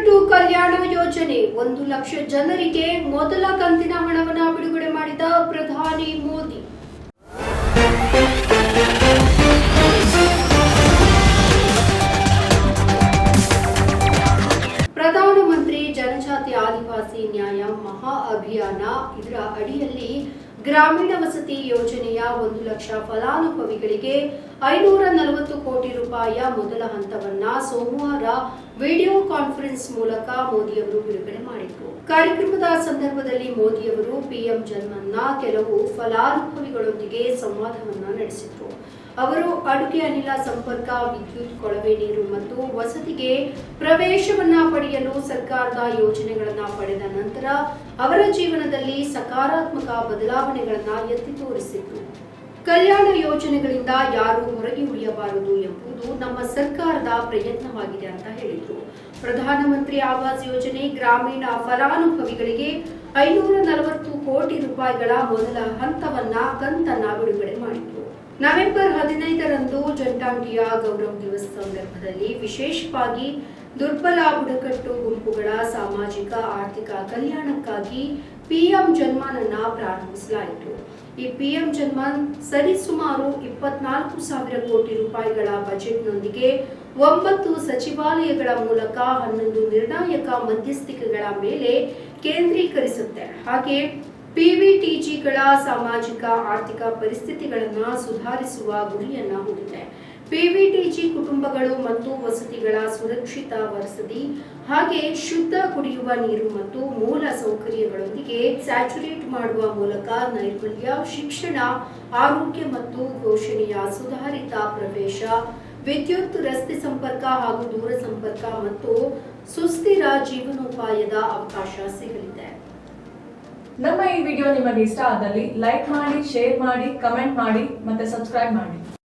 ಬುಡಕಟ್ಟು ಕಲ್ಯಾಣ ಯೋಜನೆ. ಒಂದು ಲಕ್ಷ ಜನರಿಗೆ ಮೊದಲ ಕಂತಿನ ಹಣವನ್ನು ಬಿಡುಗಡೆ ಮಾಡಿದ ಪ್ರಧಾನಿ ಮೋದಿ. ಪ್ರಧಾನಮಂತ್ರಿ ಜನಜಾತಿ ಆದಿವಾಸಿ ನ್ಯಾಯ ಮಹಾ ಅಭಿಯಾನ ಇದರ ಅಡಿಯಲ್ಲಿ ಗ್ರಾಮೀಣ ವಸತಿ ಯೋಜನೆಯ ಒಂದು ಲಕ್ಷ ಫಲಾನುಭವಿಗಳಿಗೆ ಐನೂರ ನಲವತ್ತು ಕೋಟಿ ರೂಪಾಯಿಯ ಮೊದಲ ಹಂತವನ್ನ ಸೋಮವಾರ ವಿಡಿಯೋ ಕಾನ್ಫರೆನ್ಸ್ ಮೂಲಕ ಮೋದಿಯವರು ಬಿಡುಗಡೆ ಮಾಡಿದರು. ಕಾರ್ಯಕ್ರಮದ ಸಂದರ್ಭದಲ್ಲಿ ಮೋದಿಯವರು ಪಿಎಂ ಜನ್ಮನ್ನ ಕೆಲವು ಫಲಾನುಭವಿಗಳೊಂದಿಗೆ ಸಂವಾದವನ್ನ ನಡೆಸಿದರು. ಅವರು ಅಡುಗೆ ಅನಿಲ ಸಂಪರ್ಕ, ವಿದ್ಯುತ್ ಕೊಳವೆ ನೀರು ಮತ್ತು ವಸತಿಗೆ ಪ್ರವೇಶವನ್ನ ಪಡೆಯಲು ಸರ್ಕಾರದ ಯೋಜನೆಗಳನ್ನ ಪಡೆದ ನಂತರ ಅವರ ಜೀವನದಲ್ಲಿ ಸಕಾರಾತ್ಮಕ ಬದಲಾವಣೆಗಳನ್ನ ಎತ್ತಿ ತೋರಿಸಿದ್ರು. ಕಲ್ಯಾಣ ಯೋಜನೆಗಳಿಂದ ಯಾರು ಹೊರಗೆ ಉಳಿಯಬಾರದು ಎಂಬುದು ನಮ್ಮ ಸರ್ಕಾರದ ಪ್ರಯತ್ನವಾಗಿದೆ ಅಂತ ಹೇಳಿದರು. ಪ್ರಧಾನಮಂತ್ರಿ ಆವಾಸ್ ಯೋಜನೆ ಗ್ರಾಮೀಣ ಫಲಾನುಭವಿಗಳಿಗೆ ಐನೂರ ನಲವತ್ತು ಕೋಟಿ ರೂಪಾಯಿಗಳ ಮೊದಲ ಹಂತವನ್ನ ಕಂತನ್ನ ಬಿಡುಗಡೆ ಮಾಡಿತು ನವೆಂಬರ್ ಹದಿನೈದರಂದು ಜಂಟಾಂಗಿಯ ಗೌರವ ದಿವಸ ಸಂದರ್ಭದಲ್ಲಿ ವಿಶೇಷವಾಗಿ ದುರ್ಬಲ ಬುಡಕಟ್ಟು ಗುಂಪುಗಳ ಸಾಮಾಜಿಕ, ಆರ್ಥಿಕ ಕಲ್ಯಾಣಕ್ಕಾಗಿ ಪಿಎಂ ಜನ್ಮಾನನ್ನ ಪ್ರಾರಂಭಿಸಲಾಯಿತು. ಈ ಪಿಎಂ ಜನ್ಮಾನ್ ಸರಿಸುಮಾರು ಇಪ್ಪತ್ನಾಲ್ಕು ಸಾವಿರ ಕೋಟಿ ರೂಪಾಯಿಗಳ ಬಜೆಟ್ನೊಂದಿಗೆ ಒಂಬತ್ತು ಸಚಿವಾಲಯಗಳ ಮೂಲಕ ಹನ್ನೊಂದು ನಿರ್ಣಾಯಕ ಮಧ್ಯಸ್ಥಿಕೆಗಳ ಮೇಲೆ ಕೇಂದ್ರೀಕರಿಸುತ್ತೆ. ಹಾಗೆ ಪಿವಿಟಿಜಿಗಳ ಸಾಮಾಜಿಕ, ಆರ್ಥಿಕ ಪರಿಸ್ಥಿತಿಗಳನ್ನು ಸುಧಾರಿಸುವ ಗುರಿಯನ್ನ ಹೊಂದಿದೆ. ಪಿವಿಟಿಜಿ ಕುಟುಂಬಗಳು ಮತ್ತು ವಸತಿಗಳ ಸುರಕ್ಷಿತ ವಸತಿ ಹಾಗೆ ಶುದ್ಧ ಕುಡಿಯುವ ನೀರು ಮತ್ತು ಮೂಲ ಸೌಕರ್ಯಗಳೊಂದಿಗೆ ಸ್ಯಾಚುರೇಟ್ ಮಾಡುವ ಮೂಲಕ ನೈರ್ಮಲ್ಯ, ಶಿಕ್ಷಣ, ಆರೋಗ್ಯ ಮತ್ತು ಘೋಷಣೆಯ ಸುಧಾರಿತ ಪ್ರವೇಶ, ವಿದ್ಯುತ್, ರಸ್ತೆ ಸಂಪರ್ಕ ಹಾಗೂ ದೂರ ಸಂಪರ್ಕ ಮತ್ತು ಸುಸ್ಥಿರ ಜೀವನೋಪಾಯದ ಅವಕಾಶ ಸಿಗಲಿದೆ. ನಮ್ಮ ಈ ವಿಡಿಯೋ ನಿಮಗೆ ಇಷ್ಟ ಆದಲ್ಲಿ ಲೈಕ್ ಮಾಡಿ, ಶೇರ್ ಮಾಡಿ, ಕಮೆಂಟ್ ಮಾಡಿ ಮತ್ತೆ ಸಬ್ಸ್ಕ್ರೈಬ್ ಮಾಡಿ.